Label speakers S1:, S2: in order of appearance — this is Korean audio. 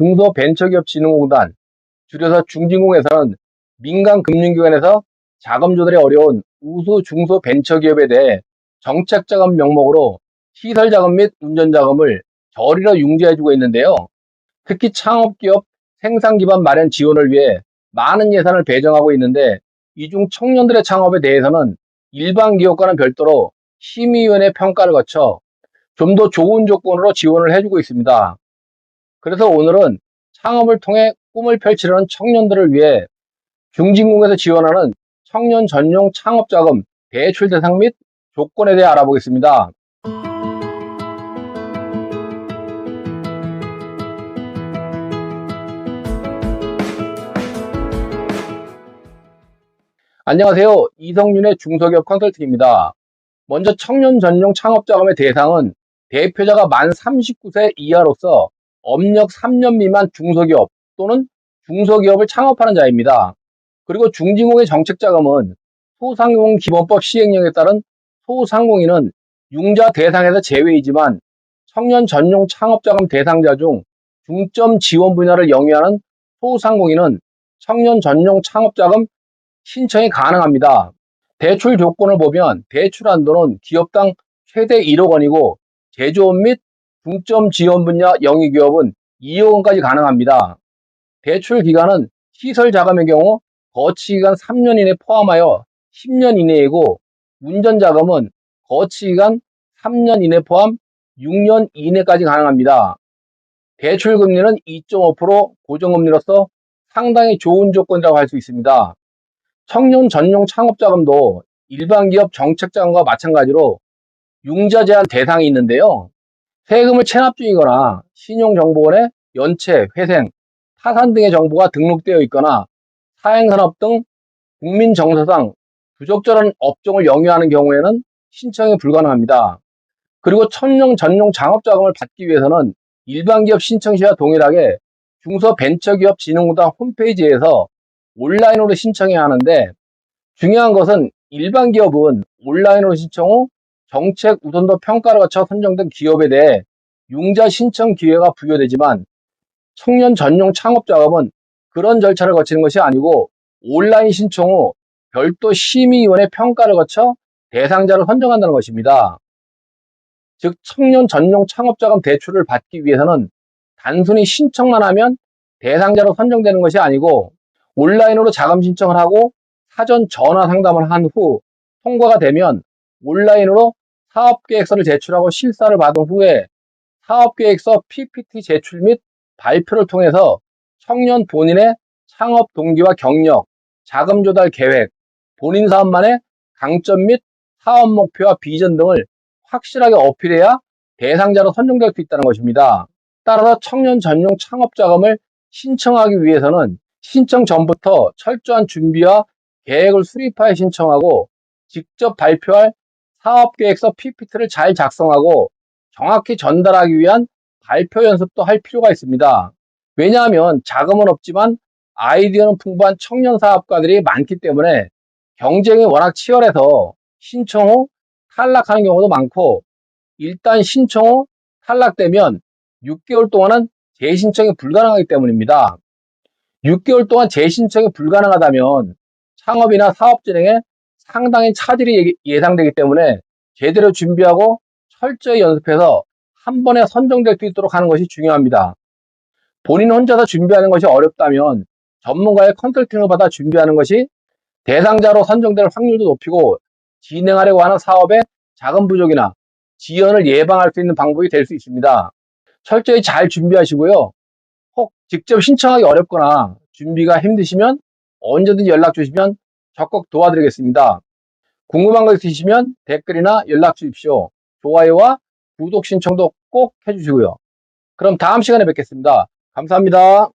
S1: 중소벤처기업진흥공단, 줄여서 중진공에서는 민간 금융기관에서 자금 조달이 어려운 우수 중소벤처기업에 대해 정책자금 명목으로 시설자금 및 운전자금을 저리로 융자해주고 있는데요. 특히 창업기업 생산기반 마련 지원을 위해 많은 예산을 배정하고 있는데 이 중 청년들의 창업에 대해서는 일반 기업과는 별도로 심의위원회 평가를 거쳐 좀 더 좋은 조건으로 지원을 해주고 있습니다. 그래서 오늘은 창업을 통해 꿈을 펼치려는 청년들을 위해 중진공에서 지원하는 청년 전용 창업자금 대출 대상 및 조건에 대해 알아보겠습니다. 안녕하세요. 이성윤의 중소기업 컨설팅입니다. 먼저 청년 전용 창업자금의 대상은 대표자가 만 39세 이하로서 업력 3년 미만 중소기업 또는 중소기업을 창업하는 자입니다. 그리고 중진공의 정책자금은 소상공인기본법 시행령에 따른 소상공인은 융자 대상에서 제외이지만 청년 전용 창업자금 대상자 중 중점 지원 분야를 영위하는 소상공인은 청년 전용 창업자금 신청이 가능합니다. 대출 조건을 보면 대출 한도는 기업당 최대 1억 원이고 제조업 및 중점 지원 분야 영위 기업은 2억 원까지 가능합니다. 대출 기간은 시설 자금의 경우 거치 기간 3년 이내 포함하여 10년 이내이고 운전 자금은 거치 기간 3년 이내 포함 6년 이내까지 가능합니다. 대출 금리는 2.5% 고정금리로서 상당히 좋은 조건이라고 할 수 있습니다. 청년 전용 창업자금도 일반 기업 정책자금과 마찬가지로 융자 제한 대상이 있는데요. 세금을 체납 중이거나 신용정보원에 연체, 회생, 파산 등의 정보가 등록되어 있거나 사행산업 등 국민 정서상 부적절한 업종을 영위하는 경우에는 신청이 불가능합니다. 그리고 청년 전용 창업자금을 받기 위해서는 일반 기업 신청 시와 동일하게 중소벤처기업진흥공단 홈페이지에서 온라인으로 신청해야 하는데 중요한 것은 일반 기업은 온라인으로 신청 후 정책 우선도 평가를 거쳐 선정된 기업에 대해 융자 신청 기회가 부여되지만 청년 전용 창업 자금은 그런 절차를 거치는 것이 아니고 온라인 신청 후 별도 심의위원회 평가를 거쳐 대상자를 선정한다는 것입니다. 즉 청년 전용 창업자금 대출을 받기 위해서는 단순히 신청만 하면 대상자로 선정되는 것이 아니고 온라인으로 자금 신청을 하고 사전 전화 상담을 한 후 통과가 되면 온라인으로 사업계획서를 제출하고 실사를 받은 후에 사업계획서 PPT 제출 및 발표를 통해서 청년 본인의 창업 동기와 경력, 자금 조달 계획, 본인 사업만의 강점 및 사업 목표와 비전 등을 확실하게 어필해야 대상자로 선정될 수 있다는 것입니다. 따라서 청년 전용 창업 자금을 신청하기 위해서는 신청 전부터 철저한 준비와 계획을 수립하여 신청하고 직접 발표할 사업계획서 PPT를 잘 작성하고 정확히 전달하기 위한 발표 연습도 할 필요가 있습니다. 왜냐하면 자금은 없지만 아이디어는 풍부한 청년 사업가들이 많기 때문에 경쟁이 워낙 치열해서 신청 후 탈락하는 경우도 많고 일단 신청 후 탈락되면 6개월 동안은 재신청이 불가능하기 때문입니다. 6개월 동안 재신청이 불가능하다면 창업이나 사업 진행에 상당히 차질이 예상되기 때문에 제대로 준비하고 철저히 연습해서 한 번에 선정될 수 있도록 하는 것이 중요합니다. 본인 혼자서 준비하는 것이 어렵다면 전문가의 컨설팅을 받아 준비하는 것이 대상자로 선정될 확률도 높이고 진행하려고 하는 사업의 자금 부족이나 지연을 예방할 수 있는 방법이 될 수 있습니다. 철저히 잘 준비하시고요. 혹 직접 신청하기 어렵거나 준비가 힘드시면 언제든지 연락 주시면 적극 도와드리겠습니다. 궁금한 거 있으시면 댓글이나 연락 주십시오. 좋아요와 구독 신청도 꼭 해주시고요. 그럼 다음 시간에 뵙겠습니다. 감사합니다.